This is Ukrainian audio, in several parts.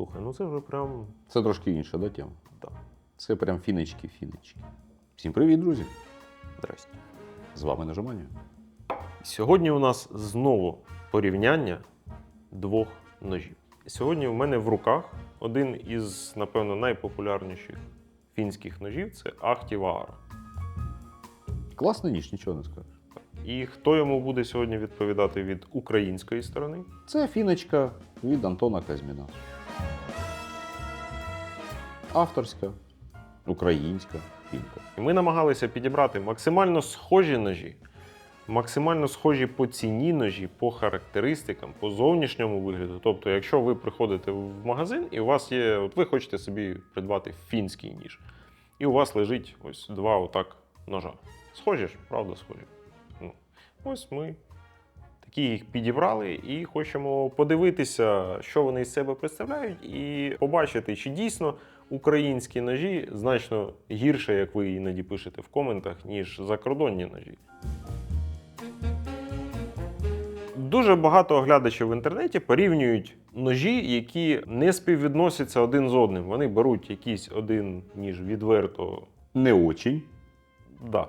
Слухай, ну це вже прям. Це трошки інша да, тема. Да. Це прям фінички-фінички. Всім привіт, друзі! Здрасте. З вами Нажимання. Сьогодні у нас знову порівняння двох ножів. Сьогодні в мене в руках один із, напевно, найпопулярніших фінських ножів це Ахтіваара. Класний ніж, нічого не скажеш. І хто йому буде сьогодні відповідати від української сторони? Це фіночка від Антона Казьміна. Авторська, українська фінка. І ми намагалися підібрати максимально схожі ножі, максимально схожі по ціні ножі, по характеристикам, по зовнішньому вигляду. Тобто, якщо ви приходите в магазин і у вас є, от ви хочете собі придбати фінський ніж, і у вас лежить ось два отак ножа. Схожі ж, правда, схожі. Ну, ось ми такі їх підібрали і хочемо подивитися, що вони з себе представляють, і побачити, чи дійсно українські ножі значно гірше, як ви іноді пишете в коментах, ніж закордонні ножі. Дуже багато оглядачів в інтернеті порівнюють ножі, які не співвідносяться один з одним. Вони беруть якийсь один ніж відверто Не очень. Да.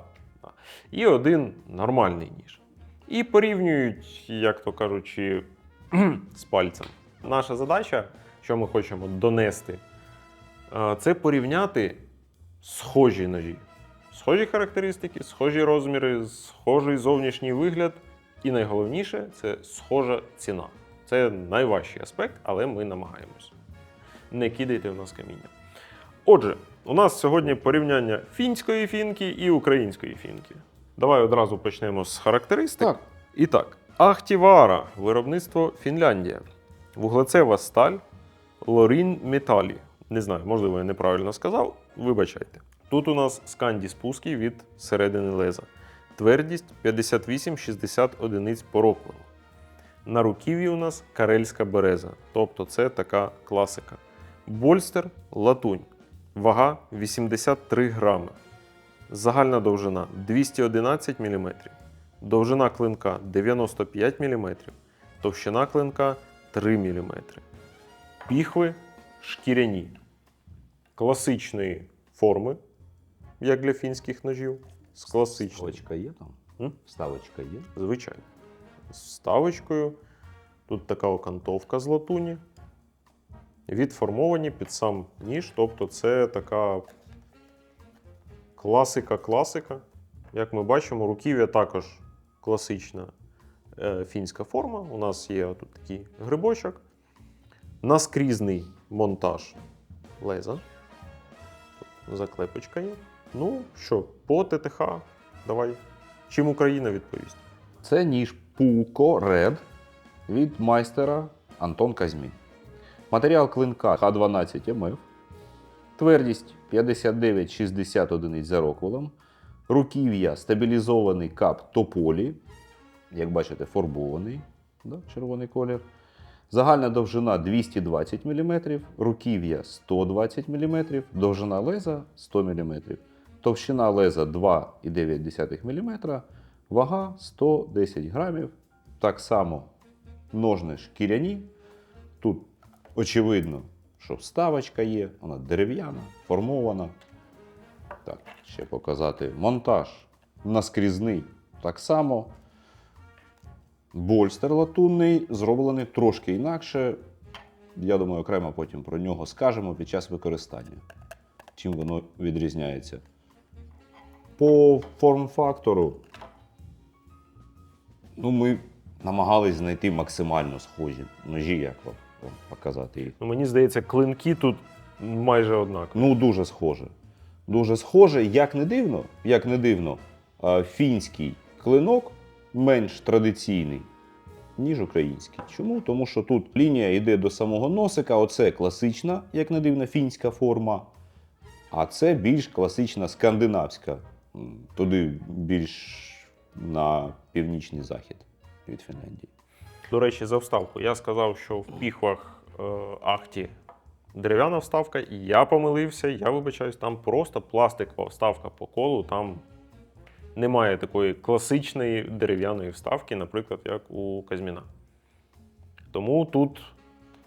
І один нормальний ніж. І порівнюють, як то кажучи, з пальцем. Наша задача, що ми хочемо донести, це порівняти схожі ножі. Схожі характеристики, схожі розміри, схожий зовнішній вигляд. І найголовніше це схожа ціна. Це найважчий аспект, але ми намагаємось. Не кидайте в нас каміння. Отже, у нас сьогодні порівняння фінської фінки і української фінки. Давай одразу почнемо з характеристик. Так. І так, Ахтівара, виробництво Фінляндія. Вуглецева сталь Лорін Металі. Не знаю, можливо, я неправильно сказав. Вибачайте. Тут у нас сканді спуски від середини леза. Твердість 58-60 одиниць по. На руків'ї у нас карельська береза, тобто це така класика. Больстер латунь. Вага 83 грами. Загальна довжина 211 мм. Довжина клинка 95 мм. Товщина клинка 3 мм. Піхви шкіряні. Класичної форми, як для фінських ножів. З класичної. Ставочка є там? М? Ставочка є. Звичайно. З вставочкою. Тут така окантовка з латуні. Відформовані під сам ніж. Тобто це така класика-класика. Як ми бачимо, руків'я також класична е, фінська форма. У нас є тут такий грибочок. Наскрізний монтаж леза. Заклепочка є. Ну що, по ТТХ, давай. Чим Україна відповість? Це ніж Пуко Ред від майстера Антон Казьмін. Матеріал клинка Х12 МФ. Твердість 59-60 одиниць за роквелом. Руків'я стабілізований кап тополі. Як бачите, фарбований. Да, червоний колір. Загальна довжина 220 мм, руків'я 120 мм, довжина леза 100 мм, товщина леза 2,9 мм, вага 110 грамів. Так само ножни шкіряні. Тут очевидно, що вставочка є, вона дерев'яна, формована. Так, ще показати монтаж наскрізний. Так само. Больстер латунний зроблений трошки інакше. Я думаю, окремо потім про нього скажемо під час використання. Чим воно відрізняється. По форм-фактору ну, ми намагались знайти максимально схожі ножі, як вам показати їх. Ну, мені здається, клинки тут майже однакові. Ну, дуже схоже. Дуже схоже, як не дивно, як не дивно, фінський клинок менш традиційний, ніж український. Чому? Тому що тут лінія йде до самого носика, оце класична, як не дивно, фінська форма. А це більш класична скандинавська, туди більш на північний захід від Фінляндії. До речі, за вставку. Я сказав, що в піхвах е, Ахті дерев'яна вставка, і я помилився, я вибачаюсь, там просто пластикова вставка по колу, там немає такої класичної дерев'яної вставки, наприклад, як у Казміна. Тому тут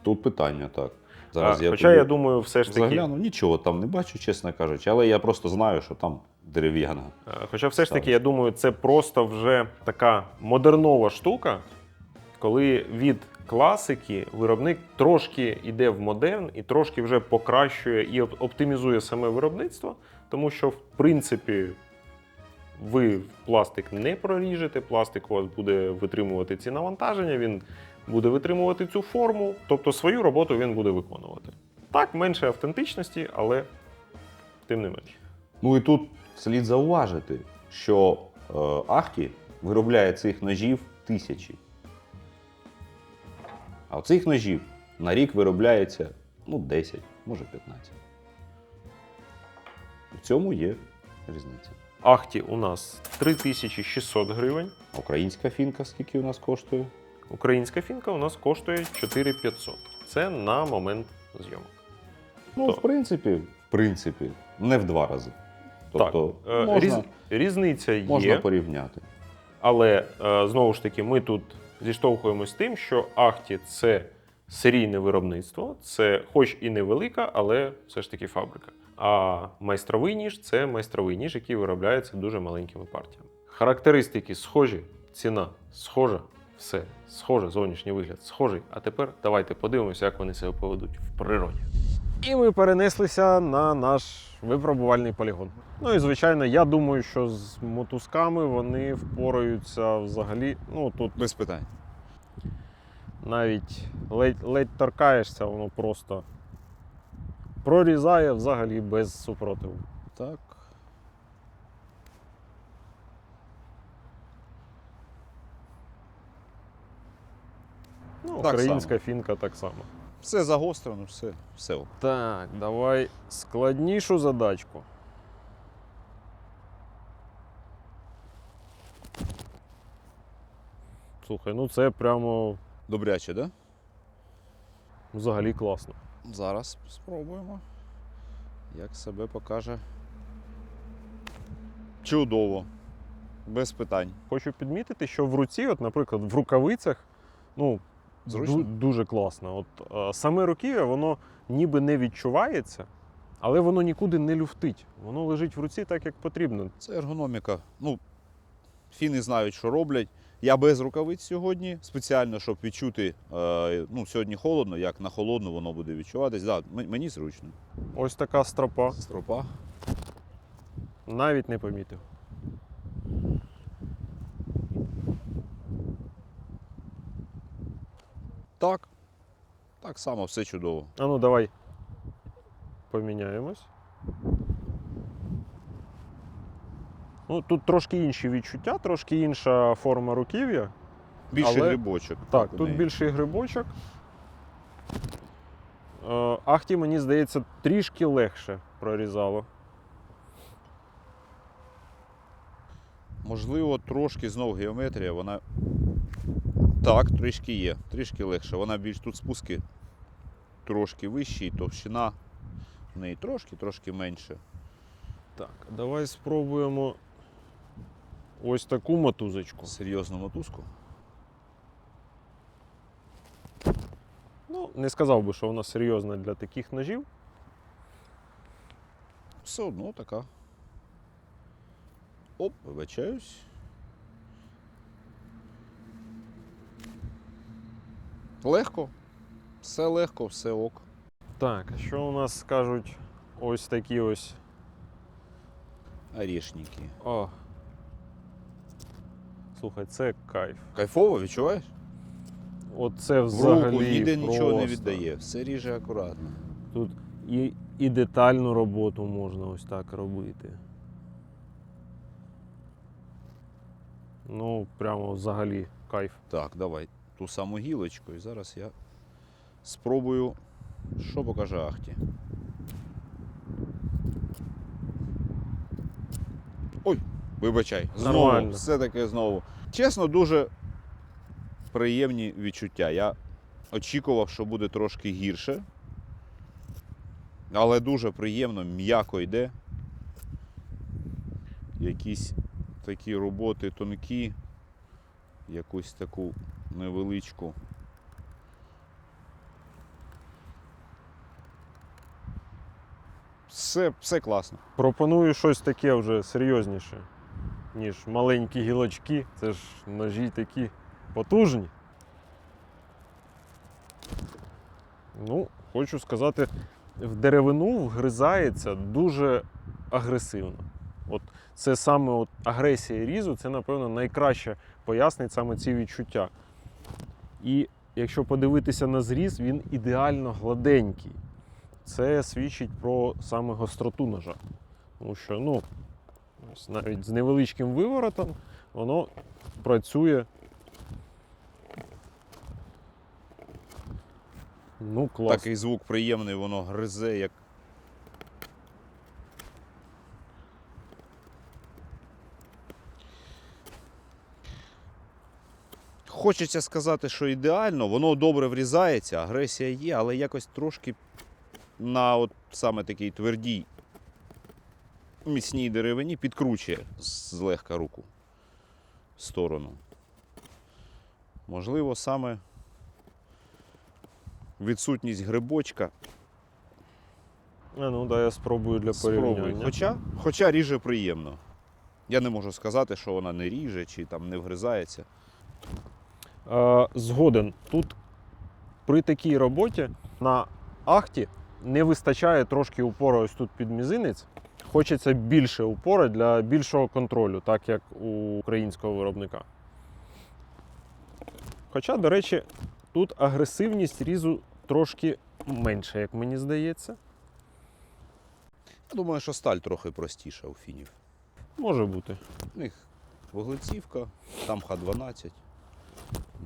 Тут питання так. Зараз А, я Хоча туди я думаю, все ж таки, Загляну, нічого там не бачу, чесно кажучи, але я просто знаю, що там дерев'яна. е, хоча все ж таки, я думаю, це просто вже така модернова штука, коли від класики виробник трошки йде в модерн і трошки вже покращує і оптимізує саме виробництво, тому що, в принципі, ви пластик не проріжете, пластик у вас буде витримувати ці навантаження, він буде витримувати цю форму, тобто свою роботу він буде виконувати. Так, менше автентичності, але тим не менше. Ну і тут слід зауважити, що е, Ахті виробляє цих ножів тисячі. А цих ножів на рік виробляється ну, 10, може 15. В цьому є різниця. Ахті у нас 3600 гривень. Українська фінка скільки у нас коштує? Українська фінка у нас коштує 4500. Це на момент зйомок. Ну, То. в принципі, в принципі, не в два рази. Тобто так, е, можна, різ, різниця є, можна порівняти. але е, знову ж таки, ми тут зіштовхуємось з тим, що Ахті це серійне виробництво, це хоч і невелика, але все ж таки фабрика. А майстровий ніж це майстровий ніж, який виробляється дуже маленькими партіями. Характеристики схожі, ціна схожа, все схоже, зовнішній вигляд схожий. А тепер давайте подивимося, як вони себе поведуть в природі. І ми перенеслися на наш випробувальний полігон. Ну і звичайно, я думаю, що з мотузками вони впораються взагалі. Ну тут Без питань. Навіть ледь, ледь торкаєшся, воно просто прорізає взагалі без супротиву. Так. Ну, Так українська само. фінка так само. Все загострено, все. все. Так, давай складнішу задачку. Слухай, ну це прямо Добряче, да? взагалі класно. Зараз спробуємо. Як себе покаже. Чудово. Без питань. Хочу підмітити, що в руці, от, наприклад, в рукавицях, ну, Зручно? ду- дуже класно. От, е, саме руків'я, воно ніби не відчувається, але воно нікуди не люфтить. Воно лежить в руці так, як потрібно. Це ергономіка. Ну, фіни знають, що роблять. Я без рукавиць сьогодні, спеціально, щоб відчути. Е, ну, сьогодні холодно, як на холодну воно буде відчуватись. Да, мені зручно. Ось така стропа. Стропа. Навіть не помітив. Так. Так само, все чудово. А ну давай поміняємось. Ну, тут трошки інші відчуття, трошки інша форма руків'я. Більше Але- грибочок. Так, тут неї. більший грибочок. Е, Ахті, мені здається, трішки легше прорізало. Можливо, трошки знов геометрія, вона. Так, трішки є, трішки легше. Вона більш тут спуски трошки вищі, і товщина в неї трошки, трошки менше. Так, давай спробуємо ось таку мотузочку. Серйозну мотузку. Ну, не сказав би, що вона серйозна для таких ножів. Все одно така. Оп, вибачаюсь. Легко. Все легко, все ок. Так, а що у нас скажуть ось такі ось. Орішники. О. Слухай, це кайф. Кайфово, відчуваєш? Оце В взагалі. руку ніде нічого не віддає. Все ріже акуратно. Тут і, і детальну роботу можна ось так робити. Ну, прямо взагалі кайф. Так, давай ту саму гілочку. І зараз я спробую, що покаже Ахті. Вибачай, знову, Нормально. все таке знову. Чесно, дуже приємні відчуття. Я очікував, що буде трошки гірше. Але дуже приємно, м'яко йде. Якісь такі роботи тонкі, якусь таку невеличку Все, все класно. Пропоную щось таке вже серйозніше, ніж маленькі гілочки. Це ж ножі такі потужні. Ну, хочу сказати, в деревину вгризається дуже агресивно. От це саме от агресія різу, це, напевно, найкраще пояснить саме ці відчуття. І якщо подивитися на зріз, він ідеально гладенький. Це свідчить про саме гостроту ножа. Тому що ну, ось навіть з невеличким виворотом воно працює. Ну, клас. Такий звук приємний, воно гризе, як. Хочеться сказати, що ідеально, воно добре врізається, агресія є, але якось трошки на от саме такій твердій міцній деревині підкручує злегка руку в сторону. Можливо, саме відсутність грибочка А, ну да, я спробую для порівняння. Хоча, хоча ріже приємно. Я не можу сказати, що вона не ріже чи там не вгризається. Е, згоден. Тут при такій роботі на ахті не вистачає трошки упору ось тут під мізинець. Хочеться більше упори для більшого контролю, так як у українського виробника. Хоча, до речі, тут агресивність різу трошки менша, як мені здається. Я думаю, що сталь трохи простіша у фінів. Може бути. У них вуглецівка, там Х12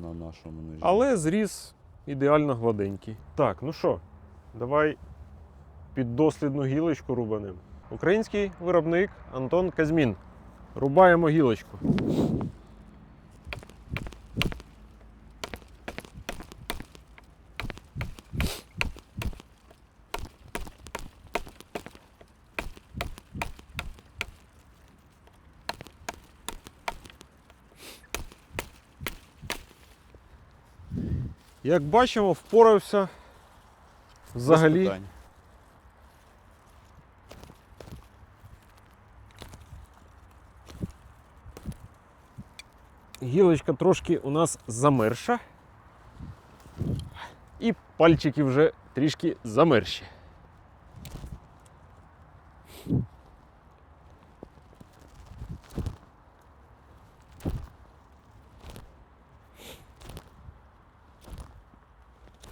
на нашому ножі. Але зріз ідеально гладенький. Так, ну що, давай під дослідну гілочку рубаним. Український виробник Антон Казмін. Рубаємо гілочку. Як бачимо, впорався взагалі. Гілочка трошки у нас замерша. І пальчики вже трішки замерші.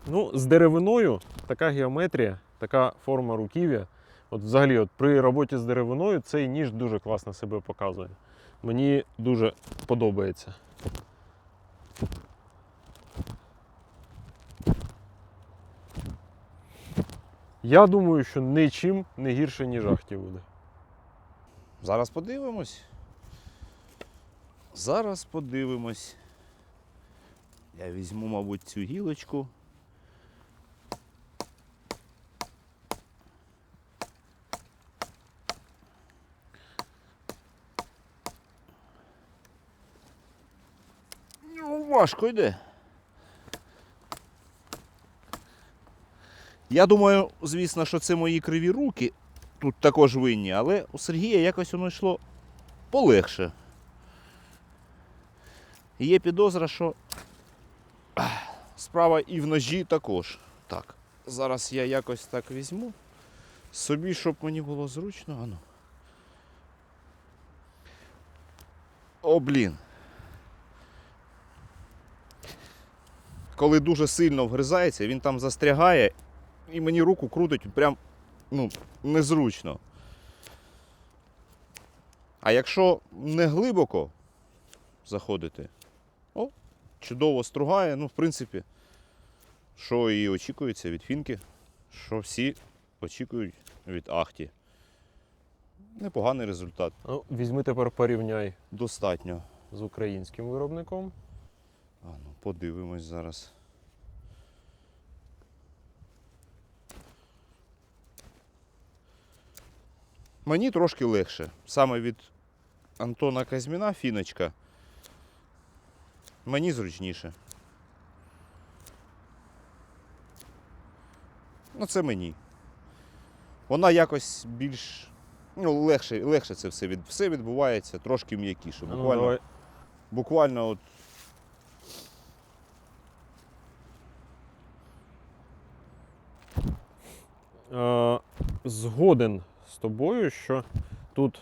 Ну, з деревиною така геометрія, така форма руків'я. От взагалі, от при роботі з деревиною цей ніж дуже класно себе показує. Мені дуже подобається. Я думаю, що нічим не гірше, ніж ахті буде. Зараз подивимось. Зараз подивимось. Я візьму, мабуть, цю гілочку. Ну, важко йде. Я думаю, звісно, що це мої криві руки тут також винні, але у Сергія якось воно йшло полегше. Є підозра, що справа і в ножі також. Так, зараз я якось так візьму. Собі, щоб мені було зручно. Ану. О, блін. Коли дуже сильно вгризається, він там застрягає і мені руку крутить прям ну, незручно. А якщо не глибоко заходити, о, чудово стругає, ну, в принципі, що і очікується від фінки, що всі очікують від Ахті. Непоганий результат. Ну, візьми тепер порівняй Достатньо. з українським виробником. А, ну, подивимось зараз. Мені трошки легше. Саме від Антона Казьміна фіночка. Мені зручніше. Ну, це мені. вона якось більш ну, легше, легше це все, від, все відбувається, трошки м'якіше. Ну, Буквально, буквально от Е, згоден з тобою, що тут,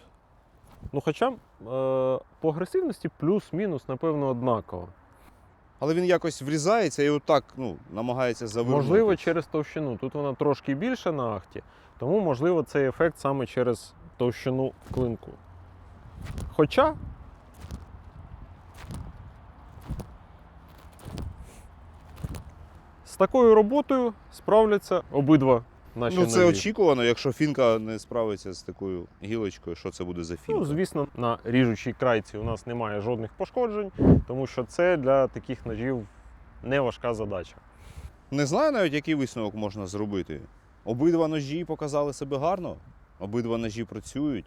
ну хоча е, по агресивності плюс-мінус, напевно, однаково. Але він якось врізається і отак ну, намагається завернути. Можливо, через товщину. Тут вона трошки більша на ахті, тому, можливо, цей ефект саме через товщину клинку. Хоча. З такою роботою справляться обидва наші Ну, це нові. очікувано, якщо фінка не справиться з такою гілочкою, що це буде за фінка. Ну, звісно, на ріжучій крайці у нас немає жодних пошкоджень, тому що це для таких ножів не важка задача. Не знаю навіть, який висновок можна зробити. Обидва ножі показали себе гарно, обидва ножі працюють.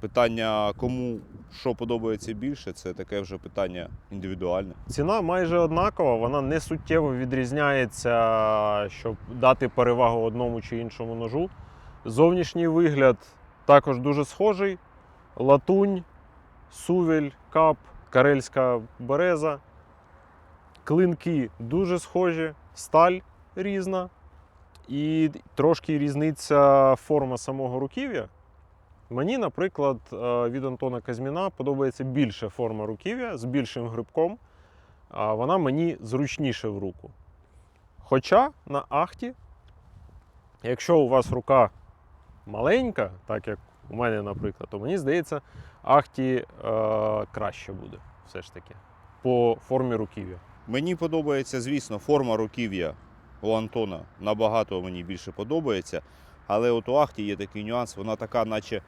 Питання, кому що подобається більше, це таке вже питання індивідуальне. Ціна майже однакова, вона не суттєво відрізняється, щоб дати перевагу одному чи іншому ножу. Зовнішній вигляд також дуже схожий: латунь, сувель, кап, карельська береза. Клинки дуже схожі, сталь різна. І трошки різниця форма самого руків'я. Мені, наприклад, е, від Антона Казміна подобається більше форма руків'я з більшим грибком, а вона мені зручніше в руку. Хоча на ахті, якщо у вас рука маленька, так як у мене, наприклад, то мені здається, ахті е, краще буде все ж таки по формі руків'я. Мені подобається, звісно, форма руків'я у Антона набагато мені більше подобається. Але от у Ахті є такий нюанс, вона така, наче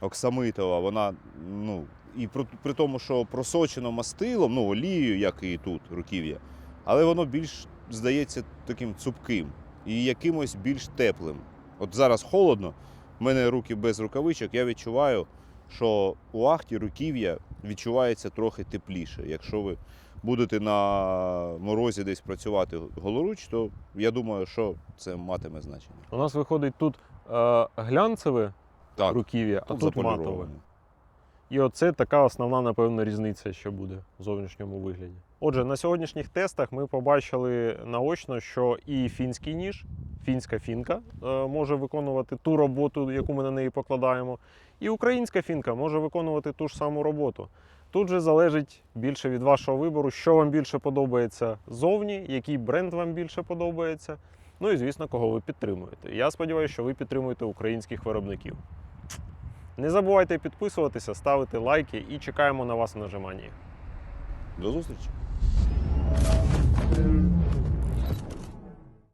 оксамитова, вона, ну, і при, при тому, що просочено мастилом, ну, олією, як і тут, руків'я, але воно більш здається таким цупким і якимось більш теплим. От зараз холодно, в мене руки без рукавичок, я відчуваю, що у Ахті руків'я відчувається трохи тепліше. Якщо ви будете на морозі десь працювати голоруч, то я думаю, що це матиме значення. У нас виходить тут е, глянцеве Так, руків'я, а тут матове. І оце така основна, напевно, різниця, що буде в зовнішньому вигляді. Отже, на сьогоднішніх тестах ми побачили наочно, що і фінський ніж, фінська фінка е, може виконувати ту роботу, яку ми на неї покладаємо, і українська фінка може виконувати ту ж саму роботу. Тут же залежить більше від вашого вибору, що вам більше подобається зовні, який бренд вам більше подобається. Ну і звісно, кого ви підтримуєте. Я сподіваюся, що ви підтримуєте українських виробників. Не забувайте підписуватися, ставити лайки і чекаємо на вас в нажиманні. До зустрічі!